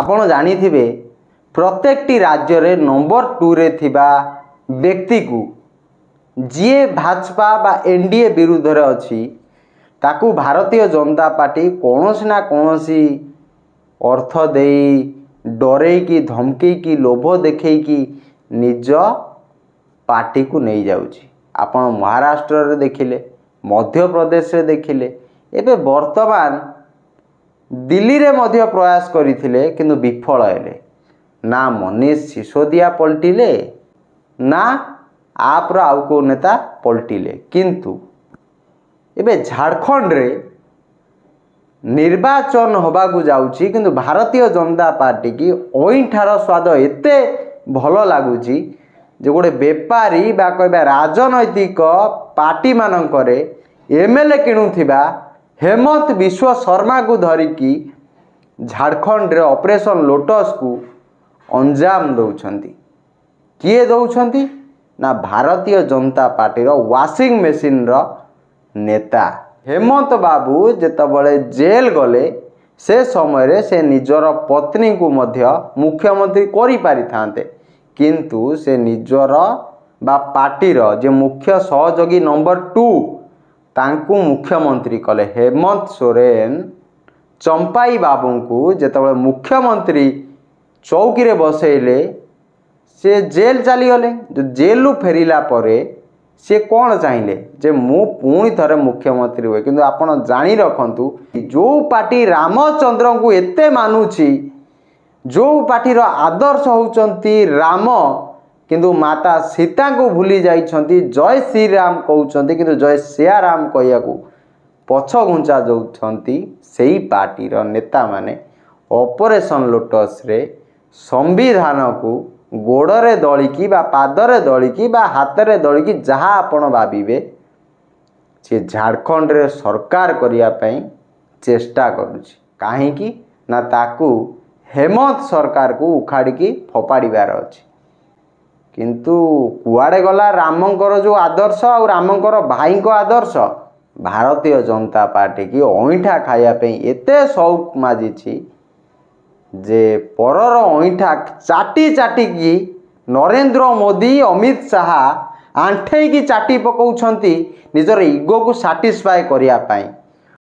ଆପଣ ଜାଣିଥିବେ ପ୍ରତ୍ୟେକଟି ରାଜ୍ୟରେ ନମ୍ବର ଟୁରେ ଥିବା ବ୍ୟକ୍ତିକୁ ଯିଏ ଭାଜପା ବା ଏନ୍ ଡି ଏ ବିରୁଦ୍ଧରେ ଅଛି ତାକୁ ଭାରତୀୟ ଜନତା ପାର୍ଟି କୌଣସି ନା କୌଣସି ଅର୍ଥ ଦେଇ ଡରେଇକି ଧମକେଇକି ଲୋଭ ଦେଖେଇକି ନିଜ ପାର୍ଟିକୁ ନେଇଯାଉଛି। ଆପଣ ମହାରାଷ୍ଟ୍ରରେ ଦେଖିଲେ ମଧ୍ୟପ୍ରଦେଶରେ ଦେଖିଲେ ଏବେ ବର୍ତ୍ତମାନ দিল্লিরে মধ্য প্রয়াস করে কিন্তু বিফল হলে না মনীষ সিসোদিয়া পল্টিলে না আপর আউ কেউ নেতা পল্টিলে কিন্তু এবে ঝাড়খণ্ডে নির্বাচন হওয়া যাচ্ছি কিন্তু ভারতীয় জনতা পার্টি কি অইঠার স্বাদ এতে ভালো লাগুছি যে গোটে বেপারী বা কহবা রাজনৈতিক পার্টি মানকরে এমএলএ কিণুবা ହେମନ୍ତ ବିଶ୍ୱ ଶର୍ମାକୁ ଧରିକି ଝାଡ଼ଖଣ୍ଡରେ ଅପରେସନ୍ ଲୋଟସ୍କୁ ଅଞ୍ଜାମ ଦେଉଛନ୍ତି। କିଏ ଦେଉଛନ୍ତି? ନା ଭାରତୀୟ ଜନତା ପାର୍ଟିର ୱାସିଂ ମେସିନ୍ର ନେତା। ହେମନ୍ତ ବାବୁ ଯେତେବେଳେ ଜେଲ୍ ଗଲେ ସେ ସମୟରେ ସେ ନିଜର ପତ୍ନୀଙ୍କୁ ମଧ୍ୟ ମୁଖ୍ୟମନ୍ତ୍ରୀ କରିପାରିଥାନ୍ତେ। କିନ୍ତୁ ସେ ନିଜର ବା ପାର୍ଟିର ଯେ ମୁଖ୍ୟ ସହଯୋଗୀ ନମ୍ବର ଟୁ ତାଙ୍କୁ ମୁଖ୍ୟମନ୍ତ୍ରୀ କଲେ। ହେମନ୍ତ ସୋରେନ ଚମ୍ପାଇ ବାବୁଙ୍କୁ ଯେତେବେଳେ ମୁଖ୍ୟମନ୍ତ୍ରୀ ଚୌକିରେ ବସେଇଲେ ସେ ଜେଲ୍ ଚାଲିଗଲେ। ଜେଲରୁ ଫେରିଲା ପରେ ସେ କ'ଣ ଚାହିଁଲେ? ଯେ ମୁଁ ପୁଣି ଥରେ ମୁଖ୍ୟମନ୍ତ୍ରୀ ହୁଏ। କିନ୍ତୁ ଆପଣ ଜାଣି ରଖନ୍ତୁ ଯେଉଁ ପାର୍ଟି ରାମଚନ୍ଦ୍ରଙ୍କୁ ଏତେ ମାନୁଛି ଯେଉଁ ପାର୍ଟିର ଆଦର୍ଶ ହେଉଛନ୍ତି ରାମ କିନ୍ତୁ ମାତା ସୀତାଙ୍କୁ ଭୁଲି ଯାଇଛନ୍ତି ଜୟ ଶ୍ରୀରାମ କହୁଛନ୍ତି କିନ୍ତୁ ଜୟ ସିଆରାମ କହିବାକୁ ପଛ ଘୁଞ୍ଚା ଦେଉଛନ୍ତି ସେଇ ପାର୍ଟିର ନେତାମାନେ। ଅପରେସନ୍ ଲୋଟସ୍ରେ ସମ୍ବିଧାନକୁ ଗୋଡ଼ରେ ଦଳିକି ବା ପାଦରେ ଦଳିକି ବା ହାତରେ ଦଳିକି ଯାହା ଆପଣ ଭାବିବେ ସେ ଝାଡ଼ଖଣ୍ଡରେ ସରକାର କରିବା ପାଇଁ ଚେଷ୍ଟା କରୁଛି। କାହିଁକି? ନା ତାକୁ ହେମନ୍ତ ସରକାରକୁ ଉଖାଡ଼ିକି ଫୋପାଡ଼ିବାର ଅଛି। କିନ୍ତୁ କୁଆଡ଼େ ଗଲା ରାମଙ୍କର ଯେଉଁ ଆଦର୍ଶ ଆଉ ରାମଙ୍କର ଭାଇଙ୍କ ଆଦର୍ଶ। ଭାରତୀୟ ଜନତା ପାର୍ଟିକି ଅଇଁଠା ଖାଇବା ପାଇଁ ଏତେ ସଉକ ମାଜିଛି ଯେ ପରର ଅଇଁଠା ଚାଟି ଚାଟିକି ନରେନ୍ଦ୍ର ମୋଦି ଅମିତ ଶାହା ଆଣ୍ଠେଇକି ଚାଟି ପକାଉଛନ୍ତି ନିଜର ଇଗୋକୁ ସାଟିସ୍ଫାଏ କରିବା ପାଇଁ।